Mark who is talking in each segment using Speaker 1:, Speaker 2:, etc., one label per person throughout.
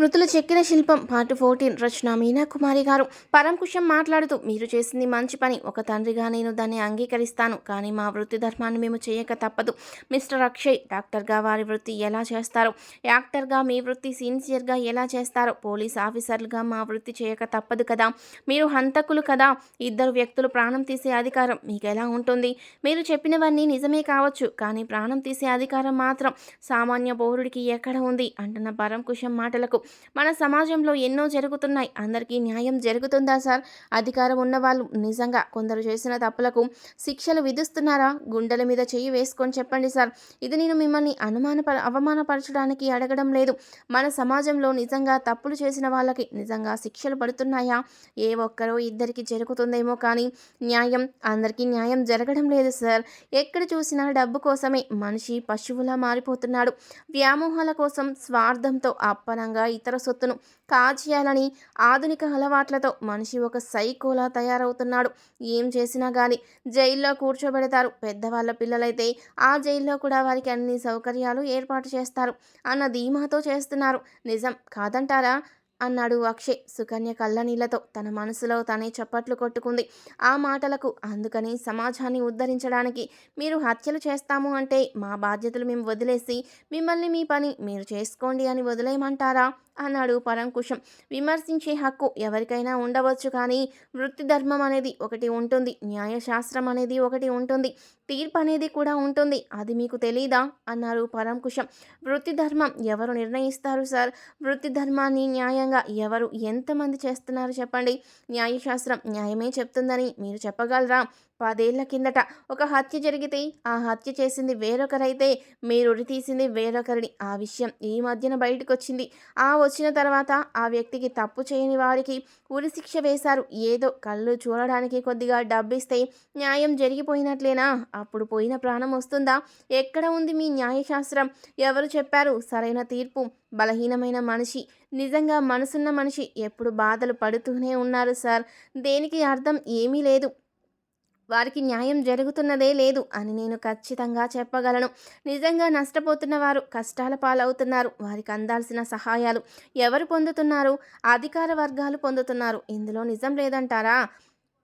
Speaker 1: మృతులు చెక్కిన శిల్పం పార్ట్ ఫోర్టీన్ రచన మీనా కుమారి గారు పరంకుశం మాట్లాడుతూ మీరు చేసింది మంచి పని. ఒక తండ్రిగా నేను దాన్ని అంగీకరిస్తాను. కానీ మా వృత్తి ధర్మాన్ని మేము చేయక తప్పదు. మిస్టర్ అక్షయ్ డాక్టర్గా వారి వృత్తి ఎలా చేస్తారో? యాక్టర్గా మీ వృత్తి సిన్సియర్గా ఎలా చేస్తారో? పోలీస్ ఆఫీసర్లుగా మా వృత్తి చేయక తప్పదు కదా. మీరు హంతకులు కదా. ఇద్దరు వ్యక్తులు ప్రాణం తీసే అధికారం మీకు ఎలా ఉంటుంది? మీరు చెప్పినవన్నీ నిజమే కావచ్చు. కానీ ప్రాణం తీసే అధికారం మాత్రం సామాన్య పౌరుడికి ఎక్కడ ఉంది? అంటున్న పరంకుశం మాటలకు. మన సమాజంలో ఎన్నో జరుగుతున్నాయి. అందరికీ న్యాయం జరుగుతుందా సార్? అధికారం ఉన్నవాళ్ళు నిజంగా కొందరు చేసిన తప్పులకు శిక్షలు విధిస్తున్నారా? గుండెల మీద చెయ్యి వేసుకొని చెప్పండి సార్. ఇది నేను మిమ్మల్ని అనుమానప అవమానపరచడానికి అడగడం లేదు. మన సమాజంలో నిజంగా తప్పులు చేసిన వాళ్ళకి నిజంగా శిక్షలు పడుతున్నాయా? ఏ ఒక్కరో ఇద్దరికి జరుగుతుందేమో కానీ న్యాయం అందరికీ న్యాయం జరగడం లేదు సార్. ఎక్కడ చూసినా డబ్బు కోసమే మనిషి పశువులా మారిపోతున్నాడు. వ్యామోహాల కోసం స్వార్థంతో అప్పనంగా ఇతర సొత్తును కాజేయాలని ఆధునిక అలవాట్లతో మనిషి ఒక సైకోలా తయారవుతున్నాడు. ఏం చేసినా కానీ జైల్లో కూర్చోబెడతారు. పెద్దవాళ్ళ పిల్లలైతే ఆ జైల్లో కూడా వారికి అన్ని సౌకర్యాలు ఏర్పాటు చేస్తారు. అన్న ధీమాతో చేస్తున్నారు. నిజం కాదంటారా? అన్నాడు అక్షయ్ సుకన్య కళ్ళనీళ్ళతో. తన మనసులో తనే చప్పట్లు కొట్టుకుంది. ఆ మాటలకు అందుకని సమాజాన్ని ఉద్ధరించడానికి మీరు హత్యలు చేస్తాము అంటే మా బాధ్యతలు మేము వదిలేసి మిమ్మల్ని మీ పని మీరు చేసుకోండి అని వదిలేయమంటారా? అన్నాడు పరంకుశం. విమర్శించే హక్కు ఎవరికైనా ఉండవచ్చు కానీ వృత్తి ధర్మం అనేది ఒకటి ఉంటుంది న్యాయశాస్త్రం అనేది ఒకటి ఉంటుంది తీర్పు అనేది కూడా ఉంటుంది. అది మీకు తెలీదా? అన్నారు పరంకుశం. వృత్తి ధర్మం ఎవరు నిర్ణయిస్తారు సార్? వృత్తి ధర్మాన్ని న్యాయంగా ఎవరు ఎంతమంది చేస్తున్నారు చెప్పండి? న్యాయశాస్త్రం న్యాయమే చెప్తుందని మీరు చెప్పగలరా? పదేళ్ళ కిందట ఒక హత్య జరిగితే ఆ హత్య చేసింది వేరొకరైతే మీరు తీసింది వేరొకరిని. ఆ విషయం ఈ మధ్యన బయటకు వచ్చింది ఆ వచ్చిన తర్వాత ఆ వ్యక్తికి తప్పు చేయని వారికి ఉరి శిక్ష వేశారు. ఏదో కళ్ళు చూడడానికి కొద్దిగా డబ్బిస్తే న్యాయం జరిగిపోయినట్లేనా? అప్పుడు పోయిన ప్రాణం వస్తుందా? ఎక్కడ ఉంది మీ న్యాయశాస్త్రం? ఎవరు చెప్పారు? సరైన తీర్పు? బలహీనమైన మనిషి? నిజంగా మనసున్న మనిషి? ఎప్పుడు బాధలు పడుతూనే ఉన్నారు సార్. దేనికి అర్థం ఏమీ లేదు. వారికి న్యాయం జరుగుతున్నదే లేదు అని నేను ఖచ్చితంగా చెప్పగలను. నిజంగా నష్టపోతున్న వారు కష్టాల పాలవుతున్నారు. వారికి అందాల్సిన సహాయాలు ఎవరు పొందుతున్నారు? అధికార వర్గాలు పొందుతున్నారు. ఇందులో నిజం లేదంటారా?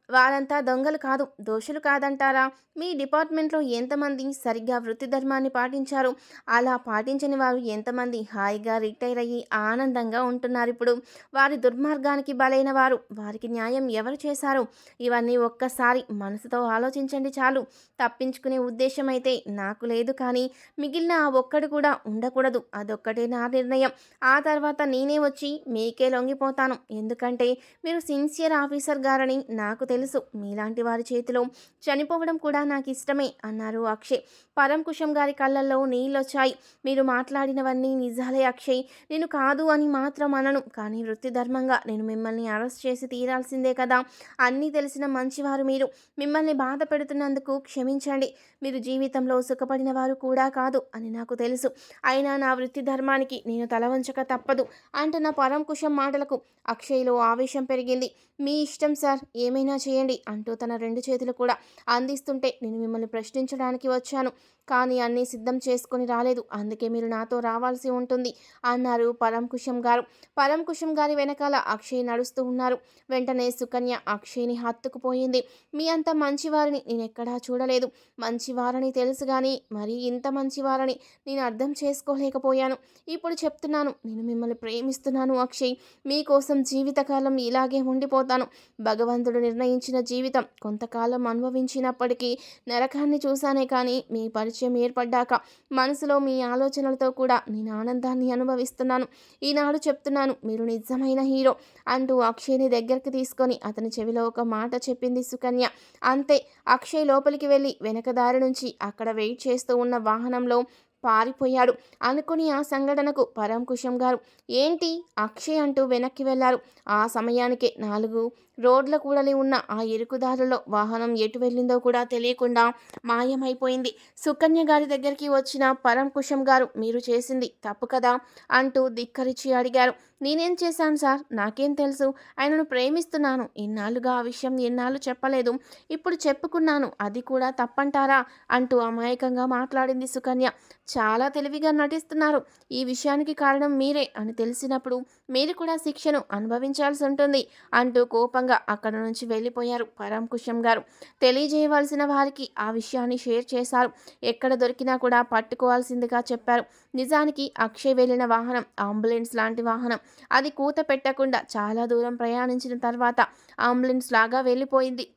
Speaker 1: వారంతా దొంగలు కాదు దోషులు కాదంటారా? మీ డిపార్ట్మెంట్లో ఎంతమంది సరిగ్గా వృత్తి ధర్మాన్ని పాటించారు? అలా పాటించని వారు ఎంతమంది హాయిగా రిటైర్ అయ్యి ఆనందంగా ఉంటున్నారు ఇప్పుడు? వారి దుర్మార్గానికి బలైన వారు వారికి న్యాయం ఎవరు చేశారు? ఇవన్నీ ఒక్కసారి మనసుతో ఆలోచించండి చాలు. తప్పించుకునే ఉద్దేశం అయితే నాకు లేదు కానీ మిగిలిన ఆ ఒక్కడు కూడా ఉండకూడదు. అదొక్కటే నా నిర్ణయం. ఆ తర్వాత నేనే వచ్చి మీకే లొంగిపోతాను. ఎందుకంటే మీరు సిన్సియర్ ఆఫీసర్ గారని నాకు తెలుసు తెలుసు. మీలాంటి వారి చేతిలో చనిపోవడం కూడా నాకు ఇష్టమే అన్నారు అక్షయ్. పరంకుశం గారి కళ్ళల్లో నీళ్ళొచ్చాయి. మీరు మాట్లాడినవన్నీ నిజాలే అక్షయ్. నేను కాదు అని మాత్రం అనను. కానీ వృత్తి ధర్మంగా నేను మిమ్మల్ని అరెస్ట్ చేసి తీరాల్సిందే కదా. అన్నీ తెలిసిన మంచివారు మీరు. మిమ్మల్ని బాధ పెడుతున్నందుకు క్షమించండి. మీరు జీవితంలో సుఖపడిన వారు కూడా కాదు అని నాకు తెలుసు. అయినా నా వృత్తి ధర్మానికి నేను తలవంచక తప్పదు అంటున్న పరంకుశం మాటలకు అక్షయ్లో ఆవేశం పెరిగింది. మీ ఇష్టం సార్. ఏమైనా చేయండి అంటూ తన రెండు చేతులు కూడా అందిస్తుంటే నేను మిమ్మల్ని ప్రశ్నించడానికి వచ్చాను. కానీ అన్నీ సిద్ధం చేసుకొని రాలేదు. అందుకే మీరు నాతో రావాల్సి ఉంటుంది అన్నారు పరంకుశం గారు. పరంకుశం గారి వెనకాల అక్షయ్ నడుస్తూ ఉన్నారు. వెంటనే సుకన్య అక్షయ్ని హత్తుకుపోయింది మీ అంత మంచివారిని నేను ఎక్కడా చూడలేదు. మంచివారని తెలుసు కానీ మరీ ఇంత మంచివారని నేను అర్థం చేసుకోలేకపోయాను. ఇప్పుడు చెప్తున్నాను నేను మిమ్మల్ని ప్రేమిస్తున్నాను అక్షయ్. మీకోసం జీవితకాలం ఇలాగే ఉండిపోతాను. భగవంతుడు నిర్ణయించిన జీవితం కొంతకాలం అనుభవించినప్పటికీ నరకాన్ని చూశానే కానీ మీ పరిచయం ఏర్పడ్డాక మనసులో మీ ఆలోచనలతో కూడా నేను ఆనందాన్ని అనుభవిస్తున్నాను. ఈనాడు చెప్తున్నాను మీరు నిజమైన హీరో అంటూ అక్షయ్ని దగ్గరికి తీసుకొని అతని చెవిలో ఒక మాట చెప్పింది సుకన్య. అంతే అక్షయ్ లోపలికి వెళ్ళి వెనక దారి నుంచి అక్కడ వెయిట్ చేస్తూ ఉన్న వాహనంలో పారిపోయాడు. అనుకుని ఆ సంఘటనకు పరంకుశం గారు ఏంటి? అక్షయ్ అంటూ వెనక్కి వెళ్ళారు ఆ సమయానికే నాలుగు రోడ్ల కూడలి ఉన్న ఆ ఇరుకుదారులో వాహనం ఎటు వెళ్ళిందో కూడా తెలియకుండా మాయమైపోయింది. సుకన్య గారి దగ్గరికి వచ్చిన పరంకుశం గారు మీరు చేసింది తప్పు కదా అంటూ ధిక్కరించి అడిగారు. నేనేం చేశాను సార్? నాకేం తెలుసు. ఆయనను ప్రేమిస్తున్నాను. ఇన్నాళ్ళుగా ఆ విషయం ఎన్నాళ్ళు చెప్పలేదు. ఇప్పుడు చెప్పుకున్నాను. అది కూడా తప్పంటారా? అంటూ అమాయకంగా మాట్లాడింది సుకన్య. చాలా తెలివిగా నటిస్తున్నారు. ఈ విషయానికి కారణం మీరే అని తెలిసినప్పుడు మీరు కూడా శిక్షను అనుభవించాల్సి ఉంటుంది అంటూ కోపంగా అక్కడ నుంచి వెళ్ళిపోయారు. పరంకుశం గారు తెలియజేయవలసిన వారికి ఆ విషయాన్ని షేర్ చేశారు. ఎక్కడ దొరికినా కూడా పట్టుకోవాల్సిందిగా చెప్పారు. నిజానికి అక్షయ్ వెళ్ళిన వాహనం అంబులెన్స్ లాంటి వాహనం. అది కూత పెట్టకుండా చాలా దూరం ప్రయాణించిన తర్వాత అంబులెన్స్ లాగా వెళ్ళిపోయింది.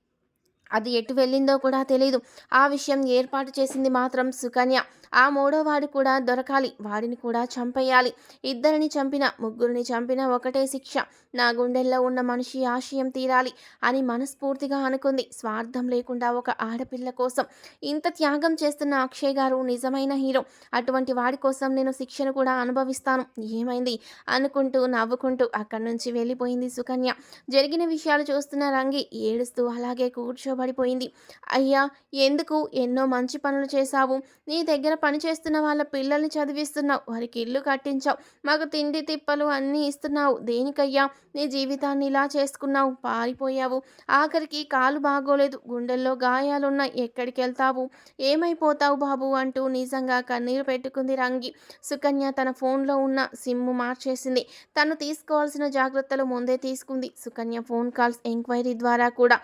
Speaker 1: అది ఎటు వెళ్ళిందో కూడా తెలియదు ఆ విషయం ఏర్పాటు చేసింది మాత్రం సుకన్య. ఆ మూడోవాడు కూడా దొరకాలి. వాడిని కూడా చంపేయాలి. ఇద్దరిని చంపిన ముగ్గురిని చంపిన ఒకటే శిక్ష. నా గుండెల్లో ఉన్న మనిషి ఆశయం తీరాలి అని మనస్ఫూర్తిగా అనుకుంది. స్వార్థం లేకుండా ఒక ఆడపిల్ల కోసం. ఇంత త్యాగం చేస్తున్న అక్షయ్ గారు నిజమైన హీరో. అటువంటి వాడి కోసం నేను శిక్షను కూడా అనుభవిస్తాను. ఏమైంది? అనుకుంటూ నవ్వుకుంటూ అక్కడి నుంచి వెళ్ళిపోయింది సుకన్య. జరిగిన విషయాలు చూస్తున్న రంగి ఏడుస్తూ అలాగే కూర్చో పడిపోయింది అయ్యా ఎందుకు ఎన్నో మంచి పనులు చేశావు? నీ దగ్గర పని చేస్తున్న వాళ్ళ పిల్లల్ని చదివిస్తున్నావు. వారికి ఇల్లు కట్టించావు. మాకు తిండి తిప్పలు అన్నీ ఇస్తున్నావు. దేనికయ్యా? నీ జీవితాన్ని ఇలా చేసుకున్నావు. పారిపోయావు. ఆఖరికి కాలు బాగోలేదు. గుండెల్లో గాయాలున్నాయి. ఎక్కడికి వెళ్తావు ఏమైపోతావు బాబు? అంటూ నిజంగా కన్నీరు పెట్టుకుంది రంగి. సుకన్య తన ఫోన్లో ఉన్న సిమ్ము మార్చేసింది. తను తీసుకోవాల్సిన జాగ్రత్తలు ముందే తీసుకుంది. సుకన్య ఫోన్ కాల్స్ ఎంక్వైరీ ద్వారా కూడా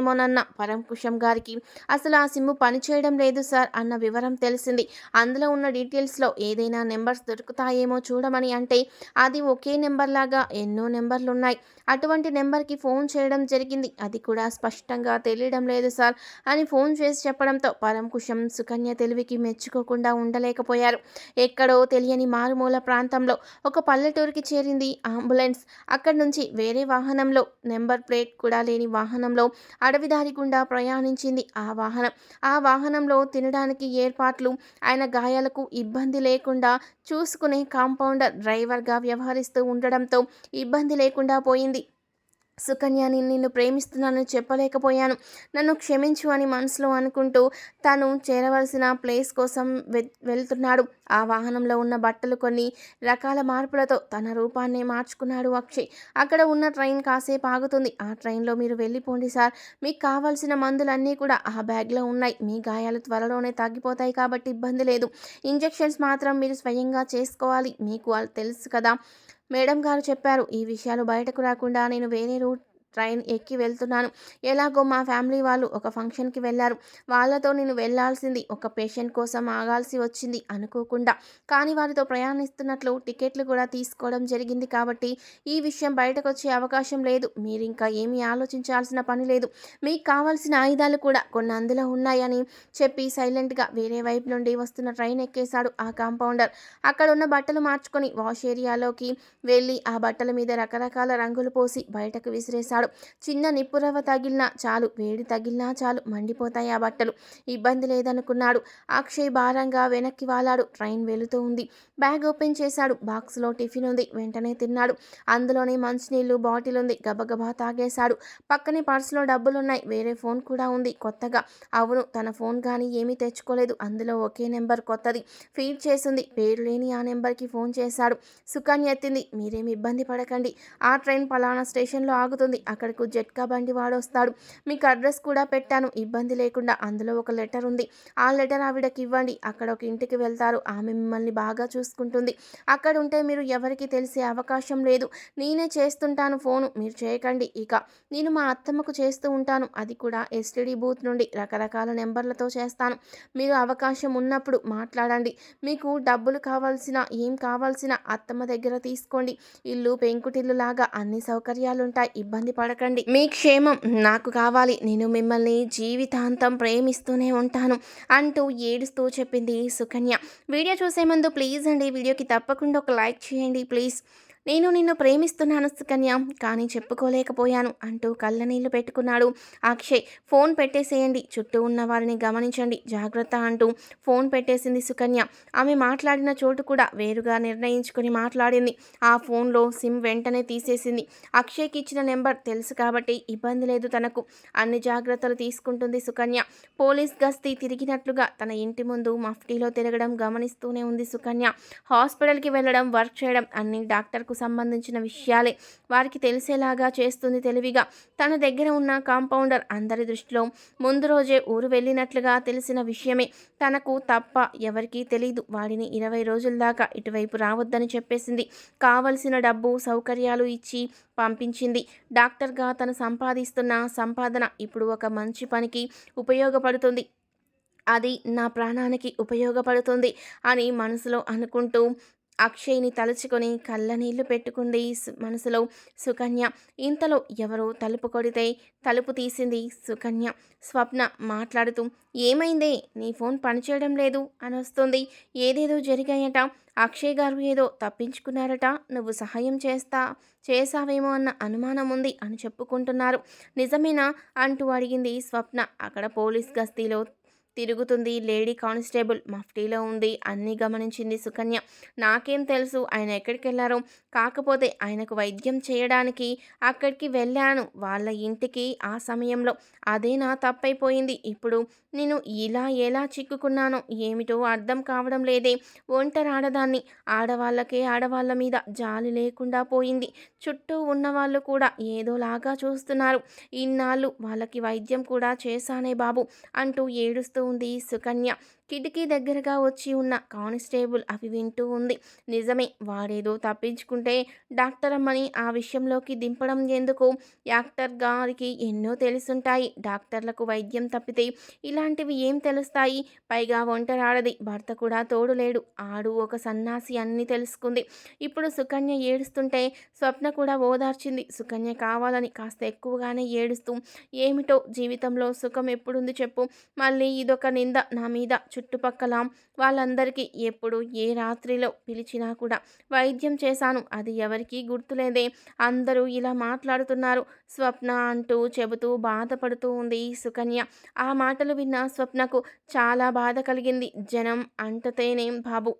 Speaker 1: తెలుసుకోవచ్చేమోనన్న పరంకుశం గారికి. అసలు ఆ సిమ్ పనిచేయడం లేదు సార్ అన్న వివరం తెలిసింది. అందులో ఉన్న డీటెయిల్స్లో ఏదైనా నెంబర్స్ దొరుకుతాయేమో చూడమని అంటే అది ఒకే నెంబర్ లాగా ఎన్నో నెంబర్లు ఉన్నాయి అటువంటి నెంబర్కి ఫోన్ చేయడం జరిగింది. అది కూడా స్పష్టంగా తెలియడం లేదు సార్ అని ఫోన్ చేసి చెప్పడంతో పరంకుశం సుకన్య తెలివికి మెచ్చుకోకుండా ఉండలేకపోయారు. ఎక్కడో తెలియని మారుమూల ప్రాంతంలో ఒక పల్లెటూరికి చేరింది అంబులెన్స్ అక్కడి నుంచి వేరే వాహనంలో నెంబర్ ప్లేట్ కూడా లేని వాహనంలో అడవిదారి గుండా ప్రయాణించింది ఆ వాహనం. ఆ వాహనంలో తినడానికి ఏర్పాట్లు ఆయన గాయాలకు ఇబ్బంది లేకుండా చూసుకునే కాంపౌండర్ డ్రైవర్గా వ్యవహరిస్తూ ఉండడంతో ఇబ్బంది లేకుండా పోయింది. సుకన్యని నిన్ను ప్రేమిస్తున్నానని చెప్పలేకపోయాను. నన్ను క్షమించు అని మనసులో అనుకుంటూ తను చేరవలసిన ప్లేస్ కోసం వె వెళ్తున్నాడు. ఆ వాహనంలో ఉన్న బట్టలు కొన్ని రకాల మార్పులతో తన రూపాన్ని మార్చుకున్నాడు అక్షయ్. అక్కడ ఉన్న ట్రైన్ కాసేపు ఆగుతుంది. ఆ ట్రైన్లో మీరు వెళ్ళిపోండి సార్. మీకు కావాల్సిన మందులన్నీ కూడా ఆ బ్యాగ్లో ఉన్నాయి. మీ గాయాలు త్వరలోనే తగ్గిపోతాయి కాబట్టి ఇబ్బంది లేదు. ఇంజెక్షన్స్ మాత్రం మీరు స్వయంగా చేసుకోవాలి. మీకు వాళ్ళు తెలుసు కదా. మేడం గారు చెప్పారు ఈ విషయాలు బయటకు రాకుండా నేను వేరే రూట్ ట్రైన్ ఎక్కి వెళ్తున్నాను. ఎలాగో మా ఫ్యామిలీ వాళ్ళు ఒక ఫంక్షన్కి వెళ్ళారు వాళ్ళతో నేను వెళ్ళాల్సింది ఒక పేషెంట్ కోసం ఆగాల్సి వచ్చింది అనుకోకుండా. కానీ వారితో ప్రయాణిస్తున్నట్లు టికెట్లు కూడా తీసుకోవడం జరిగింది కాబట్టి ఈ విషయం బయటకు వచ్చే అవకాశం లేదు. మీరు ఇంకా ఏమీ ఆలోచించాల్సిన పని లేదు. మీకు కావాల్సిన ఆయుధాలు కూడా కొన్ని అందులో ఉన్నాయని చెప్పి సైలెంట్గా వేరే వైపు నుండి వస్తున్న ట్రైన్ ఎక్కేశాడు ఆ కాంపౌండర్. అక్కడ ఉన్న బట్టలు మార్చుకొని వాష్ ఏరియాలోకి వెళ్ళి ఆ బట్టల మీద రకరకాల రంగులు పోసి బయటకు విసిరేశాడు. చిన్న నిప్పురవ తగిలినా చాలు వేడి తగిలినా చాలు మండిపోతాయి ఆ బట్టలు. ఇబ్బంది లేదనుకున్నాడు. అక్షయ్ భారంగా వెనక్కి వాలాడు. ట్రైన్ వెళుతూ ఉంది. బ్యాగ్ ఓపెన్ చేశాడు. బాక్స్లో టిఫిన్ ఉంది. వెంటనే తిన్నాడు. అందులోనే మంచినీళ్ళు బాటిల్ ఉంది. గబగబా తాగేశాడు. పక్కనే పర్సులో డబ్బులున్నాయి. వేరే ఫోన్ కూడా ఉంది. కొత్తగా. అవును తన ఫోన్ కానీ ఏమీ తెచ్చుకోలేదు. అందులో ఒకే నెంబర్ కొత్తది. ఫీడ్ చేసింది. పేరు లేని ఆ నెంబర్కి ఫోన్ చేశాడు. సుకన్య ఎత్తింది. మీరేమి ఇబ్బంది పడకండి. ఆ ట్రైన్ పలానా స్టేషన్లో ఆగుతుంది. అక్కడకు జట్కా బండి వాడొస్తాడు. మీకు అడ్రస్ కూడా పెట్టాను. ఇబ్బంది లేకుండా అందులో ఒక లెటర్ ఉంది. ఆ లెటర్ ఆవిడకి ఇవ్వండి. అక్కడ ఒక ఇంటికి వెళ్తారు. ఆమె మిమ్మల్ని బాగా చూసుకుంటుంది. అక్కడ ఉంటే మీరు ఎవరికి తెలిసే అవకాశం లేదు. నేనే చేస్తుంటాను ఫోను. మీరు చేయకండి ఇక. నేను మా అత్తమ్మకు చేస్తూ ఉంటాను. అది కూడా ఎస్టీడీ బూత్ నుండి రకరకాల నెంబర్లతో చేస్తాను. మీరు అవకాశం ఉన్నప్పుడు మాట్లాడండి. మీకు డబ్బులు కావాల్సిన ఏం కావాల్సిన అత్తమ్మ దగ్గర తీసుకోండి. ఇల్లు పెంకుటిల్లు లాగా అన్ని సౌకర్యాలు ఉంటాయి ఇబ్బంది పడకండి. మీ క్షేమం నాకు కావాలి. నేను మిమ్మల్ని జీవితాంతం ప్రేమిస్తూనే ఉంటాను అంటూ ఏడుస్తూ చెప్పింది సుకన్య. వీడియో చూసే ముందు ప్లీజ్ అండి వీడియోకి తప్పకుండా ఒక లైక్ చేయండి ప్లీజ్. నేను నిన్ను ప్రేమిస్తున్నాను సుకన్య కానీ చెప్పుకోలేకపోయాను అంటూ కళ్ళనీళ్ళు పెట్టుకున్నాడు అక్షయ్. ఫోన్ పెట్టేసేయండి చుట్టూ ఉన్న వారిని గమనించండి జాగ్రత్త అంటూ ఫోన్ పెట్టేసింది సుకన్య. ఆమె మాట్లాడిన చోటు కూడా వేరుగా నిర్ణయించుకుని మాట్లాడింది. ఆ ఫోన్లో సిమ్ వెంటనే తీసేసింది. అక్షయ్కి ఇచ్చిన నెంబర్ తెలుసు కాబట్టి ఇబ్బంది లేదు తనకు. అన్ని జాగ్రత్తలు తీసుకుంటుంది సుకన్య. పోలీస్ గస్తీ తిరిగినట్లుగా తన ఇంటి ముందు మఫ్టీలో తిరగడం గమనిస్తూనే ఉంది సుకన్య. హాస్పిటల్కి వెళ్ళడం వర్క్ చేయడం అన్ని డాక్టర్ డాక్టర్కు సంబంధించిన విషయాలే. వారికి తెలిసేలాగా చేస్తుంది తెలివిగా. తన దగ్గర ఉన్న కాంపౌండర్ అందరి దృష్టిలో ముందు రోజే ఊరు వెళ్ళినట్లుగా తెలిసిన విషయమే. తనకు తప్ప ఎవరికీ తెలియదు వాడిని ఇరవై రోజుల దాకా ఇటువైపు రావద్దని చెప్పేసింది. కావలసిన డబ్బు సౌకర్యాలు ఇచ్చి పంపించింది. డాక్టర్గా తను సంపాదిస్తున్న సంపాదన ఇప్పుడు ఒక మంచి పనికి ఉపయోగపడుతుంది. అది నా ప్రాణానికి ఉపయోగపడుతుంది అని మనసులో అనుకుంటూ అక్షయ్ని తలుచుకొని కళ్ళనీళ్ళు పెట్టుకుంది మనసులో సుకన్య. ఇంతలో ఎవరో తలుపు కొడితే తలుపు తీసింది సుకన్య. స్వప్న మాట్లాడుతూ ఏమైందే? నీ ఫోన్ పనిచేయడం లేదు అని వస్తుంది. ఏదేదో జరిగాయట. అక్షయ్ గారు ఏదో తప్పించుకున్నారట. నువ్వు సహాయం చేస్తా చేసావేమో అన్న అనుమానం ఉంది అని చెప్పుకుంటున్నారు. నిజమేనా? అంటూ అడిగింది స్వప్న. అక్కడ పోలీస్ గస్తీలో తిరుగుతుంది. లేడీ కానిస్టేబుల్ మఫ్టీలో ఉంది. అన్నీ గమనించింది సుకన్య. నాకేం తెలుసు ఆయన ఎక్కడికి వెళ్ళారో కాకపోతే ఆయనకు వైద్యం చేయడానికి అక్కడికి వెళ్ళాను. వాళ్ళ ఇంటికి ఆ సమయంలో. అదే నా తప్పైపోయింది. ఇప్పుడు నేను ఇలా ఎలా చిక్కుకున్నానో ఏమిటో అర్థం కావడం లేదే. ఒంటరి ఆడదాన్ని ఆడవాళ్ళకే ఆడవాళ్ళ మీద జాలి లేకుండా పోయింది. చుట్టూ ఉన్నవాళ్ళు కూడా ఏదోలాగా చూస్తున్నారు. ఇన్నాళ్ళు వాళ్ళకి వైద్యం కూడా చేశానే బాబు అంటూ ఏడుస్తూ ఉంది. సుకన్య కిటికీ దగ్గరగా వచ్చి ఉన్న కానిస్టేబుల్ అవి వింటూ ఉంది. నిజమే వాడేదో తప్పించుకుంటే డాక్టర్ అమ్మని ఆ విషయంలోకి దింపడం ఎందుకు? యాక్టర్ గారికి ఎన్నో తెలుసుంటాయి. డాక్టర్లకు వైద్యం తప్పితే ఇలాంటివి ఏం తెలుస్తాయి? పైగా ఒంటరాడది భర్త కూడా తోడు లేడు ఆడు ఒక సన్నాసి అన్నీ తెలుసుకుంది. ఇప్పుడు సుకన్య ఏడుస్తుంటే స్వప్న కూడా ఓదార్చింది. సుకన్య కావాలని కాస్త ఎక్కువగానే ఏడుస్తూ ఏమిటో జీవితంలో సుఖం ఎప్పుడుంది చెప్పు. మళ్ళీ ఇదొక నింద నా మీద చుట్టుపక్కల వాళ్ళందరికీ ఎప్పుడు ఏ రాత్రిలో పిలిచినా కూడా వైద్యం చేశాను. అది ఎవరికీ గుర్తులేదే. అందరూ ఇలా మాట్లాడుతున్నారు. స్వప్న అంటూ చెబుతూ బాధపడుతూ ఉంది సుకన్య. ఆ మాటలు విన్న స్వప్నకు చాలా బాధ కలిగింది. జనం అంటతేనేం బాబు?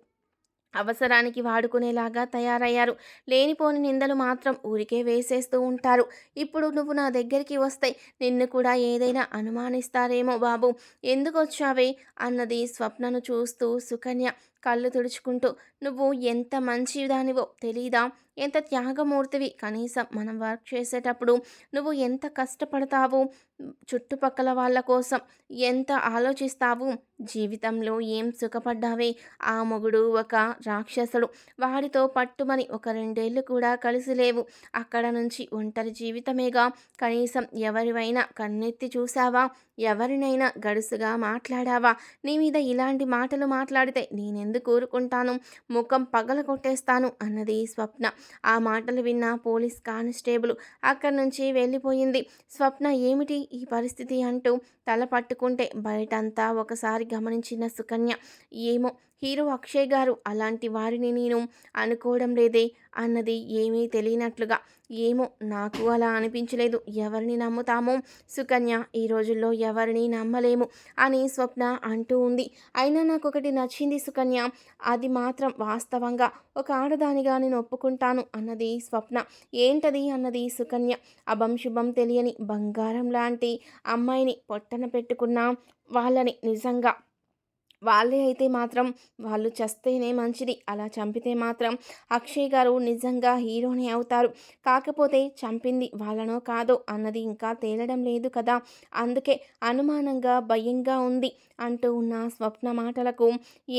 Speaker 1: అవసరానికి వాడుకునేలాగా తయారయ్యారు. లేనిపోని నిందలు మాత్రం ఊరికే వేసేస్తూ ఉంటారు. ఇప్పుడు నువ్వు నా దగ్గరికి వస్తే నిన్ను కూడా ఏదైనా అనుమానిస్తారేమో బాబు. ఎందుకు వచ్చావే? అన్నది స్వప్నను చూస్తూ సుకన్య కళ్ళు తుడుచుకుంటూ నువ్వు ఎంత మంచిదానివో తెలీదా? ఎంత త్యాగమూర్తివి? కనీసం మనం వర్క్ చేసేటప్పుడు నువ్వు ఎంత కష్టపడతావు? చుట్టుపక్కల వాళ్ళ కోసం ఎంత ఆలోచిస్తావు? జీవితంలో ఏం సుఖపడ్డావే? ఆ మొగుడు ఒక రాక్షసుడు. వాడితో పట్టుమని ఒక రెండేళ్ళు కూడా కలిసి లేవు. అక్కడ నుంచి ఒంటరి జీవితమేగా? కనీసం ఎవరివైనా కన్నెత్తి చూసావా ఎవరినైనా గడుసుగా మాట్లాడావా? నీ మీద ఇలాంటి మాటలు మాట్లాడితే నేనెందుకు ఊరుకుంటాను? ముఖం పగల కొట్టేస్తాను అన్నది స్వప్న. ఆ మాటలు విన్న పోలీస్ కానిస్టేబుల్ అక్కడి నుంచి వెళ్ళిపోయింది. స్వప్న ఏమిటి ఈ పరిస్థితి అంటూ తల పట్టుకుంటే బయటంతా ఒకసారి గమనించిన సుకన్య. ఏమో హీరో అక్షయ్ గారు అలాంటి వారిని నేను అనుకోవడం లేదే అన్నది ఏమీ తెలియనట్లుగా ఏమో నాకు అలా అనిపించలేదు. ఎవరిని నమ్ముతామో? సుకన్య ఈ రోజుల్లో ఎవరిని నమ్మలేము అని స్వప్న అంటూ ఉంది. అయినా నాకు ఒకటి నచ్చింది సుకన్య అది మాత్రం వాస్తవంగా ఒక ఆడదానిగా నేను ఒప్పుకుంటాను అన్నది స్వప్న. ఏంటది అన్నది సుకన్య. అభం శుభం తెలియని బంగారం లాంటి అమ్మాయిని పొట్టన పెట్టుకున్న వాళ్ళని నిజంగా వాళ్ళే అయితే మాత్రం వాళ్ళు చస్తేనే మంచిది. అలా చంపితే మాత్రం అక్షయ్ గారు నిజంగా హీరోనే అవుతారు. కాకపోతే చంపింది వాళ్ళనో కాదో అన్నది ఇంకా తేలడం లేదు కదా. అందుకే అనుమానంగా భయంగా ఉంది అంటూ ఉన్న స్వప్న మాటలకు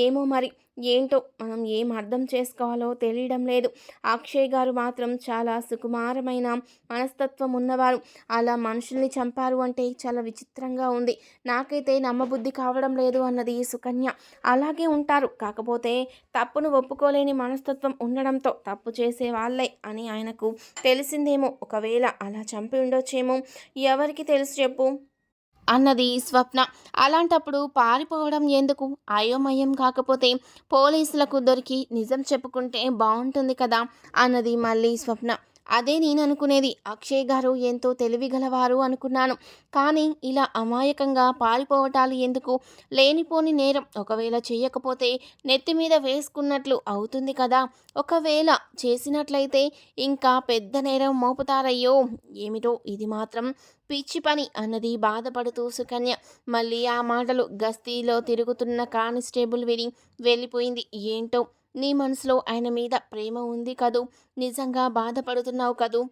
Speaker 1: ఏమో మరి ఏంటో మనం ఏం అర్థం చేసుకోవాలో తెలియడం లేదు. అక్షయ్ గారు మాత్రం చాలా సుకుమారమైన మనస్తత్వం ఉన్నవారు. అలా మనుషుల్ని చంపారు అంటే చాలా విచిత్రంగా ఉంది. నాకైతే నమ్మబుద్ధి కావడం లేదు అన్నది సుకన్య. అలాగే ఉంటారు. కాకపోతే తప్పును ఒప్పుకోలేని మనస్తత్వం ఉండడంతో తప్పు చేసే వాళ్ళే అని ఆయనకు తెలిసిందేమో. ఒకవేళ అలా చంపి ఉండొచ్చేమో. ఎవరికి తెలుసు చెప్పు? అన్నది స్వప్న. అలాంటప్పుడు పారిపోవడం ఎందుకు? అయోమయం కాకపోతే పోలీసులకు దొరికి నిజం చెప్పుకుంటే బాగుంటుంది కదా? అన్నది మళ్ళీ స్వప్న. అదే నేను అనుకునేది అక్షయ్ గారు ఎంతో తెలివిగలవారు అనుకున్నాను. కానీ ఇలా అమాయకంగా పారిపోవటాలు ఎందుకు? లేనిపోని నేరం ఒకవేళ చేయకపోతే నెత్తి మీద వేసుకున్నట్లు అవుతుంది కదా? ఒకవేళ చేసినట్లయితే ఇంకా పెద్ద నేరం మోపుతారయ్యో! ఏమిటో ఇది మాత్రం పిచ్చి పని అన్నది బాధపడుతూ సుకన్య మళ్ళీ ఆ మాటలు గస్తీలో తిరుగుతున్న కానిస్టేబుల్ విని వెళ్ళిపోయింది. ఏంటో నీ మనసులో ఆయన మీద ప్రేమ ఉంది కదూ? నిజంగా బాధపడుతున్నావు కదూ?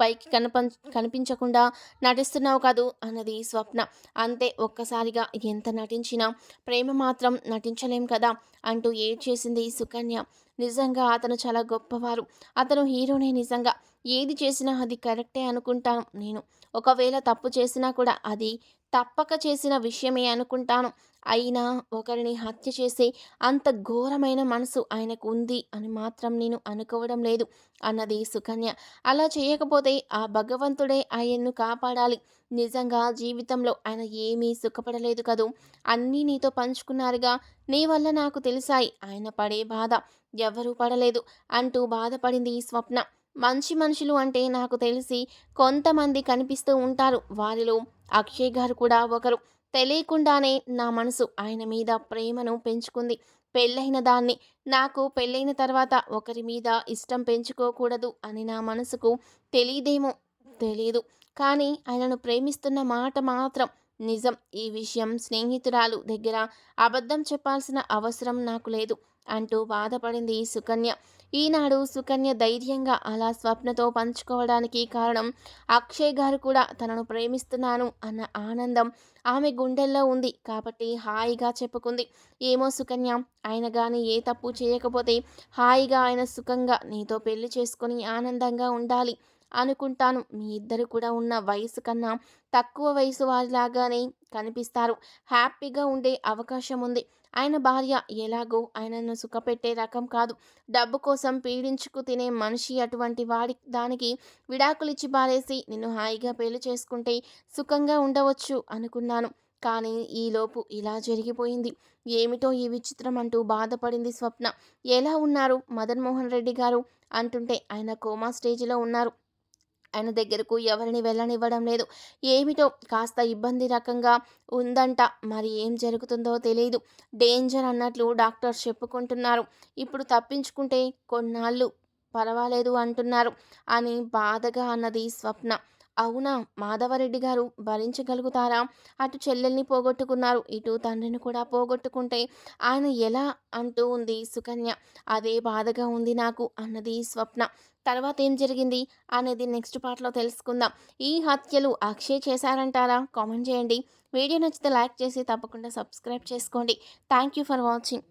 Speaker 1: పైకి కనప కనిపించకుండా నటిస్తున్నావు కదూ? అన్నది స్వప్న. అంతే ఒక్కసారిగా ఎంత నటించినా ప్రేమ మాత్రం నటించలేం కదా? అంటూ ఏడ్చేసింది సుకన్య. నిజంగా అతను చాలా గొప్పవారు. అతను హీరోనే నిజంగా. ఏది చేసినా అది కరెక్టే అనుకుంటాను నేను. ఒకవేళ తప్పు చేసినా కూడా అది తప్పక చేసిన విషయమే అనుకుంటాను. అయినా ఒకరిని హత్య చేసే అంత ఘోరమైన మనసు ఆయనకు ఉంది అని మాత్రం నేను అనుకోవడం లేదు అన్నది సుకన్య. అలా చేయకపోతే ఆ భగవంతుడే ఆయన్ను కాపాడాలి. నిజంగా జీవితంలో ఆయన ఏమీ సుఖపడలేదు కదూ. అన్నీ నీతో పంచుకున్నారుగా. నీ వల్ల నాకు తెలిసాయి. ఆయన పడే బాధ ఎవరూ పడలేదు అంటూ బాధపడింది ఈ స్వప్న. మంచి మనుషులు అంటే నాకు తెలిసి కొంతమంది కనిపిస్తూ ఉంటారు. వారిలో అక్షయ్ గారు కూడా ఒకరు. తెలియకుండానే నా మనసు ఆయన మీద ప్రేమను పెంచుకుంది. పెళ్ళైన దాన్ని నాకు పెళ్ళైన తర్వాత ఒకరి మీద ఇష్టం పెంచుకోకూడదు అని నా మనసుకు తెలియదేమో తెలియదు కానీ ఆయనను ప్రేమిస్తున్న మాట మాత్రం నిజం. ఈ విషయం స్నేహితురాలు దగ్గర అబద్ధం చెప్పాల్సిన అవసరం నాకు లేదు అంటూ బాధపడింది సుకన్య. ఈనాడు సుకన్య ధైర్యంగా అలా స్వప్నతో పంచుకోవడానికి కారణం అక్షయ్ గారు కూడా తనను ప్రేమిస్తున్నాను అన్న ఆనందం ఆమె గుండెల్లో ఉంది కాబట్టి హాయిగా చెప్పుకుంది. ఏమో సుకన్య ఆయన కానీ ఏ తప్పు చేయకపోతే హాయిగా ఆయన సుఖంగా నీతో పెళ్ళి చేసుకొని ఆనందంగా ఉండాలి. అనుకుంటాను. మీ ఇద్దరు కూడా ఉన్న వయసు కన్నా తక్కువ వయసు వారిలాగానే కనిపిస్తారు. హ్యాపీగా ఉండే అవకాశం ఉంది. ఆయన భార్య ఎలాగో ఆయనను సుఖపెట్టే రకం కాదు. డబ్బు కోసం పీడించుకు తినే మనిషి అటువంటి వాడి దానికి విడాకులిచ్చి పారేసి నిన్ను హాయిగా పెళ్ళి చేసుకుంటే సుఖంగా ఉండవచ్చు అనుకున్నాను. కానీ ఈలోపు ఇలా జరిగిపోయింది. ఏమిటో ఈ విచిత్రం అంటూ బాధపడింది స్వప్న. ఎలా ఉన్నారు మదన్ మోహన్ రెడ్డి గారు? అంటుంటే ఆయన కోమా స్టేజ్లో ఉన్నారు. ఆయన దగ్గరకు ఎవరిని వెళ్ళనివ్వడం లేదు. ఏమిటో కాస్త ఇబ్బంది రకంగా ఉందంట. మరి ఏం జరుగుతుందో తెలియదు డేంజర్ అన్నట్లు డాక్టర్ చెప్పుకుంటున్నారు. ఇప్పుడు తప్పించుకుంటే కొన్నాళ్ళు పర్వాలేదు అంటున్నారు అని బాధగా అన్నది స్వప్న. అవునా మాధవరెడ్డి గారు భరించగలుగుతారా? అటు చెల్లెల్ని పోగొట్టుకున్నారు. ఇటు తండ్రిని కూడా పోగొట్టుకుంటే ఆయన ఎలా అంటూ ఉంది సుకన్య. అదే బాధగా ఉంది నాకు అన్నది స్వప్న. తర్వాత ఏం జరిగింది అనేది నెక్స్ట్ పార్ట్లో తెలుసుకుందాం. ఈ హత్యలు అక్షయ్ చేశారంటారా? కామెంట్ చేయండి. వీడియో నచ్చితే లైక్ చేసి తప్పకుండా సబ్స్క్రైబ్ చేసుకోండి. Thank you for watching.